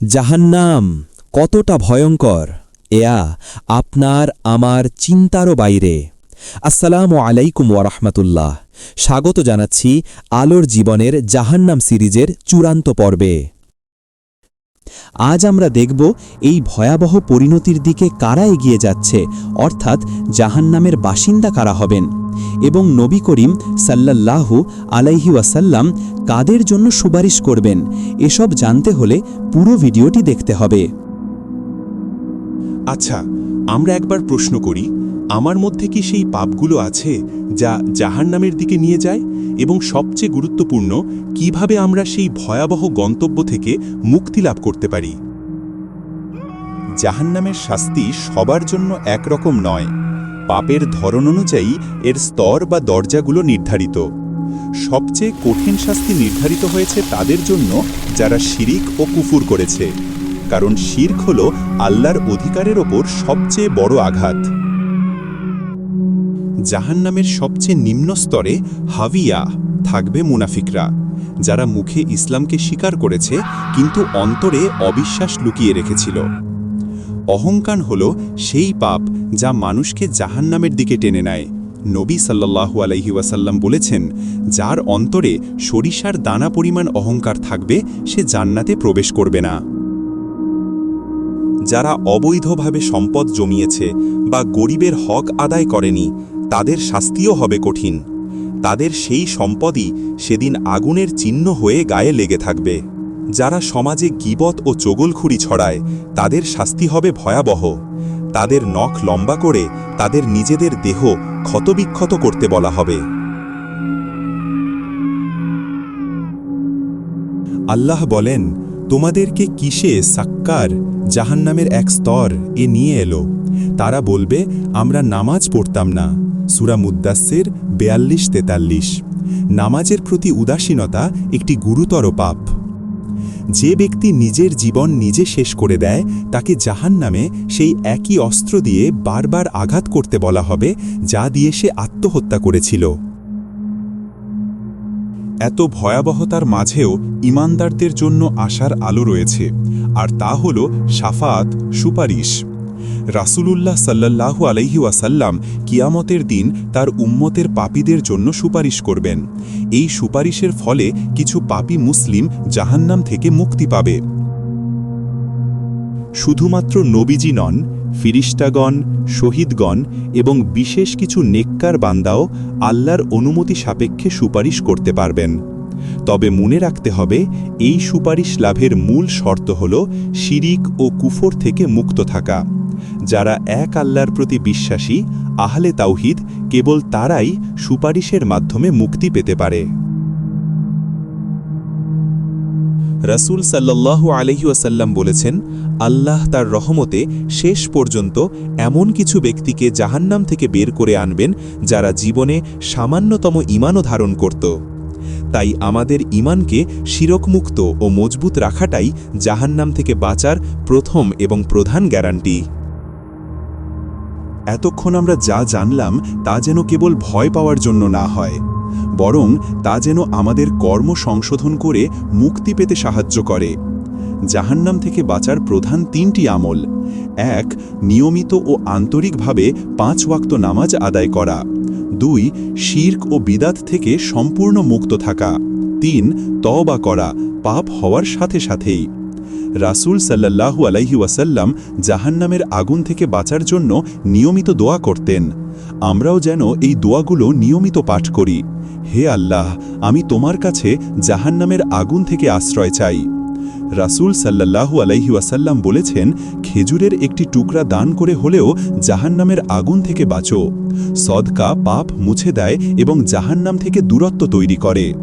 জাহান্নাম কতটা ভয়ঙ্কর। এয়া আপনার আমার চিন্তারও বাইরে। আসসালামু আলাইকুম ওয়ারহমাতুল্লাহ স্বাগত জানাচ্ছি আলোর জীবনের জাহান্নাম সিরিজের চূড়ান্ত পর্বে। আজ আমরা দেখব এই ভয়াবহ পরিণতির দিকে কারা এগিয়ে যাচ্ছে, অর্থাৎ জাহান্নামের বাসিন্দা কারা হবেন। এবং নবী করিম সাল্লাল্লাহু আলাইহি ওয়াসাল্লাম কাদের জন্য সুপারিশ করবেন, এসব জানতে হলে পুরো ভিডিওটি দেখতে হবে। আচ্ছা আমরা একবার প্রশ্ন করি, আমার মধ্যে কি সেই পাপগুলো আছে যা জাহান্নামের দিকে নিয়ে যায়? এবং সবচেয়ে গুরুত্বপূর্ণ, কীভাবে আমরা সেই ভয়াবহ গন্তব্য থেকে মুক্তি লাভ করতে পারি? জাহান্নামের শাস্তি সবার জন্য একরকম নয়। পাপের ধরন অনুযায়ী এর স্তর বা দরজাগুলো নির্ধারিত। সবচেয়ে কঠিন শাস্তি নির্ধারিত হয়েছে তাদের জন্য যারা শিরিক ও কুফুর করেছে, কারণ শির্ক হল আল্লাহর অধিকারের ওপর সবচেয়ে বড় আঘাত। জাহান্নামের সবচেয়ে নিম্ন স্তরে হাবিয়া থাকবে মুনাফিকরা, যারা মুখে ইসলামকে স্বীকার করেছে, কিন্তু অন্তরে অবিশ্বাস লুকিয়ে রেখেছিল। অহংকার হল সেই পাপ যা মানুষকে জাহান্নামের দিকে টেনে নেয়। নবী সাল্লাল্লাহু আলাইহি ওয়াসাল্লাম বলেছেন, যার অন্তরে সরিষার দানা পরিমাণ অহংকার থাকবে, সে জান্নাতে প্রবেশ করবে না। যারা অবৈধভাবে সম্পদ জমিয়েছে বা গরিবের হক আদায় করেনি, তাদের শাস্তিও হবে কঠিন। তাদের সেই সম্পদই সেদিন আগুনের চিহ্ন হয়ে গায়ে লেগে থাকবে। যারা সমাজে গিবত ও চগলখুরি ছড়ায়, তাদের শাস্তি হবে ভয়াবহ। তাদের নখ লম্বা করে তাদের নিজেদের দেহ ক্ষতবিক্ষত করতে বলা হবে। আল্লাহ বলেন, তোমাদেরকে কিসে সাক্কার? জাহান্নামের এক স্তর, এ নিয়ে এলো। তারা বলবে, আমরা নামাজ পড়তাম না। সুরা মুদ্দাসের বেয়াল্লিশ তেতাল্লিশ। নামাজের প্রতি উদাসীনতা একটি গুরুতর পাপ। যে ব্যক্তি নিজের জীবন নিজে শেষ করে দেয়, তাকে জাহান নামে সেই একই অস্ত্র দিয়ে বারবার আঘাত করতে বলা হবে, যা দিয়ে সে আত্মহত্যা করেছিল। এত ভয়াবহতার মাঝেও ইমানদারদের জন্য আশার আলো রয়েছে, আর তা হল সাফাত, সুপারিশ। রাসূলুল্লাহ সাল্লাল্লাহু আলাইহি ওয়াসাল্লাম কিয়ামতের দিন তার উম্মতের পাপীদের জন্য সুপারিশ করবেন। এই সুপারিশের ফলে কিছু পাপী মুসলিম জাহান্নাম থেকে মুক্তি পাবে। শুধুমাত্র নবীজি নন ফিরিস্টাগণ শহীদগণ এবং বিশেষ কিছু নেককার বান্দাও আল্লাহর অনুমতি সাপেক্ষে সুপারিশ করতে পারবেন। তবে মনে রাখতে হবে, এই সুপারিশ লাভের মূল শর্ত হল শিরিক ও কুফর থেকে মুক্ত থাকা। যারা এক আল্লাহর প্রতি বিশ্বাসী, আহলে তাওহিদ কেবল তারাই সুপারিশের মাধ্যমে মুক্তি পেতে পারে। রাসূল সাল্লাল্লাহু আলহি ওয়াসাল্লাম বলেছেন, আল্লাহ তার রহমতে শেষ পর্যন্ত এমন কিছু ব্যক্তিকে জাহান্নাম থেকে বের করে আনবেন যারা জীবনে সামান্যতম ইমানও ধারণ করত। তাই আমাদের ইমানকে শিরকমুক্ত ও মজবুত রাখাটাই জাহান্নাম থেকে বাঁচার প্রথম এবং প্রধান গ্যারান্টি। এতক্ষণ আমরা যা জানলাম তা যেন কেবল ভয় পাওয়ার জন্য না হয়, বরং তা যেন আমাদের কর্ম সংশোধন করে মুক্তি পেতে সাহায্য করে। জাহান্নাম থেকে বাঁচার প্রধান তিনটি আমল। এক, নিয়মিত ও আন্তরিকভাবে পাঁচ ওয়াক্ত নামাজ আদায় করা। দুই, শির্ক ও বিদাত থেকে সম্পূর্ণ মুক্ত থাকা। তিন, তওবা করা, পাপ হওয়ার সাথে সাথেই। রাসূল সাল্লাল্লাহু আলাইহি ওয়াসাল্লাম জাহান্নামের আগুন থেকে বাঁচার জন্য নিয়মিত দোয়া করতেন। আমরাও যেন এই দোয়াগুলো নিয়মিত পাঠ করি। হে আল্লাহ, আমি তোমার কাছে জাহান্নামের আগুন থেকে আশ্রয় চাই। রাসূল সাল্লাল্লাহু আলাইহি ওয়াসাল্লাম বলেছেন খেজুরের একটি টুকরা দান করে হলেও জাহান্নামের আগুন থেকে বাঁচো। সদকা পাপ মুছে দেয় এবং জাহান্নাম থেকে দূরত্ব তৈরি করে।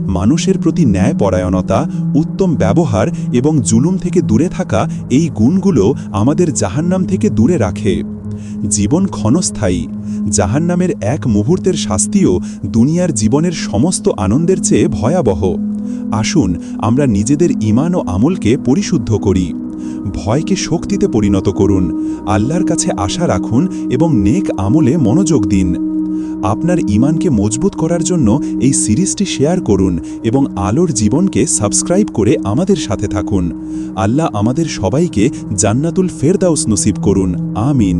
মানুষের প্রতি ন্যায় পরায়ণতা উত্তম ব্যবহার এবং জুলুম থেকে দূরে থাকা এই গুণগুলো আমাদের জাহান্নাম থেকে দূরে রাখে। জীবন ক্ষণস্থায়ী। জাহান্নামের এক মুহূর্তের শাস্তিও দুনিয়ার জীবনের সমস্ত আনন্দের চেয়ে ভয়াবহ। আসুন আমরা নিজেদের ইমান ও আমলকে পরিশুদ্ধ করি। ভয়কে শক্তিতে পরিণত করুন, আল্লাহর কাছে আশা রাখুন এবং নেক আমলে মনোযোগ দিন। আপনার ইমানকে মজবুত করার জন্য এই সিরিজটি শেয়ার করুন এবং আলোর জীবনকে সাবস্ক্রাইব করে আমাদের সাথে থাকুন। আল্লাহ আমাদের সবাইকে জান্নাতুল ফেরদাউস নসিব করুন। আমিন।